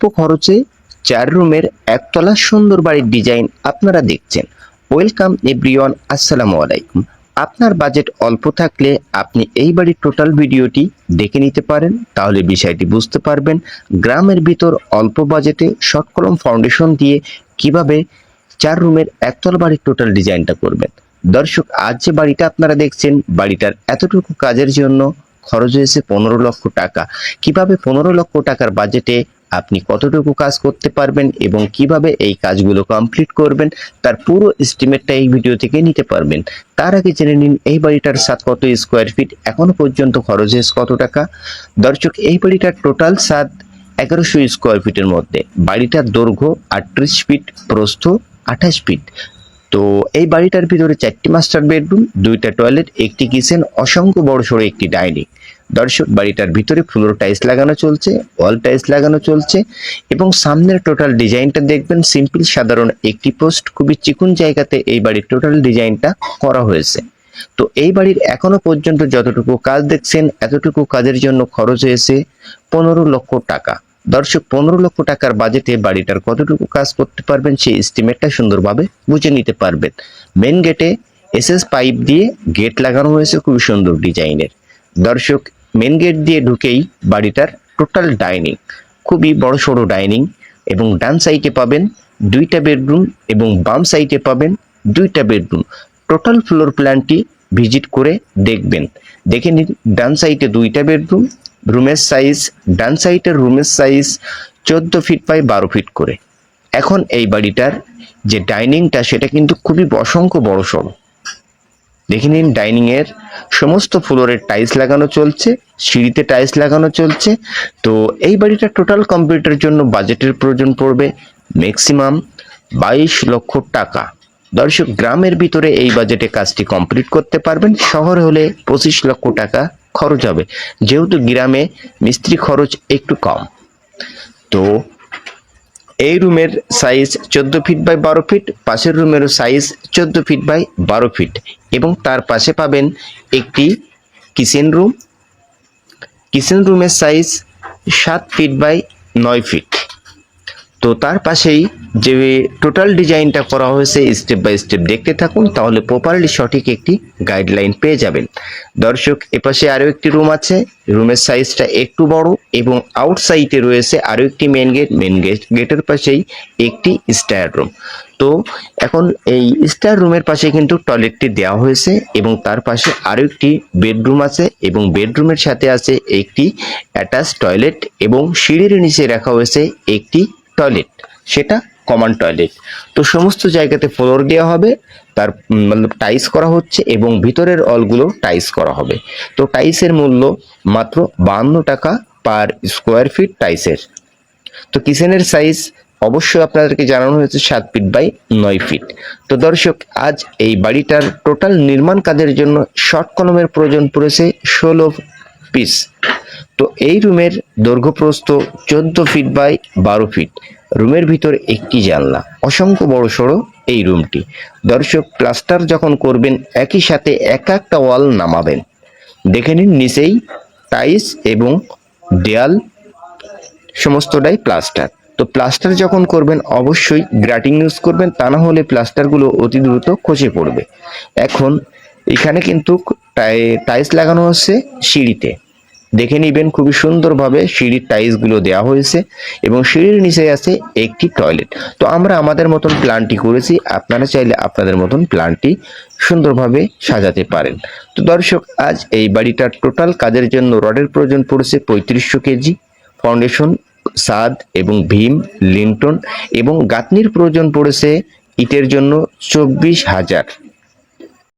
অল্প খরচে চার রুমের একতলা সুন্দর বাড়ির ডিজাইন আপনারা দেখছেন। ওয়েলকাম এভরিওয়ান, আসসালামু আলাইকুম। আপনার বাজেট অল্প থাকলে আপনি এই বাড়ির টোটাল ভিডিওটি দেখে নিতে পারেন, তাহলে বিষয়টি বুঝতে পারবেন গ্রামের ভিতর অল্প বাজেটে শর্ট কলম ফাউন্ডেশন দিয়ে কীভাবে চার রুমের একতলা বাড়ির টোটাল ডিজাইনটা করবেন। দর্শক, আজ যে বাড়িটা আপনারা দেখছেন, বাড়িটার এতটুকু কাজের জন্য খরচ হয়েছে পনেরো লক্ষ টাকা। কীভাবে পনেরো লক্ষ টাকার বাজেটে আপনি কতটুকু কাজ করতে পারবেন এবং কীভাবে এই কাজগুলো কমপ্লিট করবেন, তার পুরো এস্টিমেটটা এই ভিডিও থেকে নিতে পারবেন। তার আগে জেনে নিন, এই বাড়িটার সাত কত স্কোয়ার ফিট এখনও পর্যন্ত খরচ হয়েছে কত টাকা? দর্শক, এই বাড়িটার টোটাল সাত এগারোশো স্কোয়ার ফিটের মধ্যে। বাড়িটার দৈর্ঘ্য আটত্রিশ ফিট প্রস্থ আঠাশ ফিট তো এই বাড়িটার ভিতরে চারটি মাস্টার বেডরুম দুইটা টয়লেট একটি কিচেন অসংখ্য বড় সড়ো একটি ডাইনিং দর্শক, বাড়িটার ভিতরে ফ্লোর টাইলস লাগানো চলছে ওয়াল টাইলস লাগানো চলছে এবং সামনের টোটাল ডিজাইনটা দেখবেন সিম্পল সাধারণ একটি পোস্ট খুবই চিকুন জায়গাতে এই বাড়ির টোটাল ডিজাইনটা করা হয়েছে। তো এই বাড়ির এখনও পর্যন্ত যতটুকু কাজ দেখছেন, এতটুকু কাজের জন্য খরচ হয়েছে পনেরো লক্ষ টাকা। দর্শক, পনেরো লক্ষ টাকার বাজেটে বাড়িটার কতটুকু কাজ করতে পারবেন সেই এস্টিমেটটা সুন্দরভাবে বুঝে নিতে পারবেন। মেন গেটে এসএস পাইপ দিয়ে গেট লাগানো হয়েছে, খুবই সুন্দর ডিজাইনের দর্শক মেন গেট দিয়ে ঢুকেই বাড়িটার টোটাল ডাইনিং খুবই বড় সড়ো ডাইনিং এবং ডান সাইডে পাবেন দুইটা বেডরুম এবং বাম সাইডে পাবেন দুইটা বেডরুম টোটাল ফ্লোর প্ল্যানটি ভিজিট করে দেখবেন। দেখে নিন, ডান সাইডে দুইটা বেডরুম রুমের সাইজ ডান সাইডের রুমের সাইজ চোদ্দ ফিট বাই বারো ফিট করে। এখন এই বাড়িটার যে ডাইনিংটা সেটা কিন্তু খুবই অসংখ্য বড় সড়ো। দেখে নিন ডাইনিং এর সমস্ত ফ্লোরের টাইলস লাগানো চলছে, সিঁড়িতে টাইলস লাগানো চলছে। তো এই বাড়িটা টোটাল কমপ্লিটের জন্য বাজেটের প্রয়োজন পড়বে ম্যাক্সিমাম বাইশ লক্ষ টাকা। দর্শক, গ্রামের ভিতরে এই বাজেটে কাজটি কমপ্লিট করতে পারবেন, শহরে হলে পঁচিশ লক্ষ টাকা খরচ হবে। যেহেতু গ্রামে মিস্ত্রি খরচ একটু কম। তো এই রুমের সাইজ চোদ্দ ফিট বাই বারো ফিট পাশের রুমেরও সাইজ চোদ্দ ফিট বাই বারো ফিট এবং তার পাশে পাবেন একটি কিচেন রুম কিচেন রুমের সাইজ সাত ফিট বাই নয় ফিট তো তার পাশেই যে টোটাল ডিজাইনটা করা হয়েছে স্টেপ বাই স্টেপ দেখতে থাকুন, তাহলে প্রপারলি সঠিক একটি গাইডলাইন পেয়ে যাবেন। দর্শক, এপাশে আরও একটি রুম আছে। রুমের সাইজটা একটু বড় এবং আউটসাইডে রয়েছে আরও একটি মেন গেট মেন গেট গেটের পাশেই একটি স্টার রুম তো এখন এই স্টার রুমের পাশে কিন্তু টয়লেটটি দেওয়া হয়েছে এবং তার পাশে আরও একটি বেডরুম আছে এবং বেডরুমের সাথে আছে একটি অ্যাটাচ টয়লেট এবং সিঁড়ির নিচে রাখা হয়েছে একটি টয়লেট, সেটা কমন টয়লেট তো সমস্ত জায়গাতে ফ্লোর দেওয়া হবে, তার মতলব টাইস করা হচ্ছে এবং ভিতরের অলগুলো টাইস করা হবে। তো টাইসের মূল্য মাত্র বাহান্ন টাকা পার স্কোয়ার ফিট টাইসের তো কিচেনের সাইজ অবশ্যই আপনাদেরকে জানানো হয়েছে সাত ফিট বাই নয় ফিট তো দর্শক, আজ এই বাড়িটার টোটাল নির্মাণ কাজের জন্য শর্ট কলমের প্রয়োজন পড়েছে ষোলো পিস তো এই রুমের দৈর্ঘ্য প্রস্থ চোদ্দ ফিট বাই বারো ফিট। রুমের ভিতর একটি জানলা। অসংখ্য বড় সড়ো এই রুমটি। দর্শক, প্লাস্টার যখন করবেন, একই সাথে এক একটা ওয়াল নামাবেন। দেখে নিন নিচেই টাইস এবং দেয়াল সমস্তটাই প্লাস্টার। তো প্লাস্টার যখন করবেন, অবশ্যই গ্রাটিং ইউজ করবেন, তা না হলে প্লাস্টারগুলো অতি দ্রুত খসে পড়বে। এখন এখানে কিন্তু টাই- টাইলস লাগানো হচ্ছে সিঁড়িতে। দেখে নিবেন খুবই সুন্দরভাবে সিঁড়ির টাইলসগুলো দেওয়া হয়েছে এবং সিঁড়ির নিচে আছে একটি টয়লেট। তো আমরা আমাদের মতন প্ল্যানটি করেছি, আপনারা চাইলে আপনাদের মতন প্ল্যানটি সুন্দরভাবে সাজাতে পারেন। তো দর্শক, আজ এই বাড়িটার টোটাল কাজের জন্য রডের প্রয়োজন পড়েছে পঁয়ত্রিশশো কেজি, ফাউন্ডেশন, সাদ এবং ভীম, লিন্টন এবং গাঁথনির প্রয়োজন পড়েছে ইটের জন্য চব্বিশ হাজার।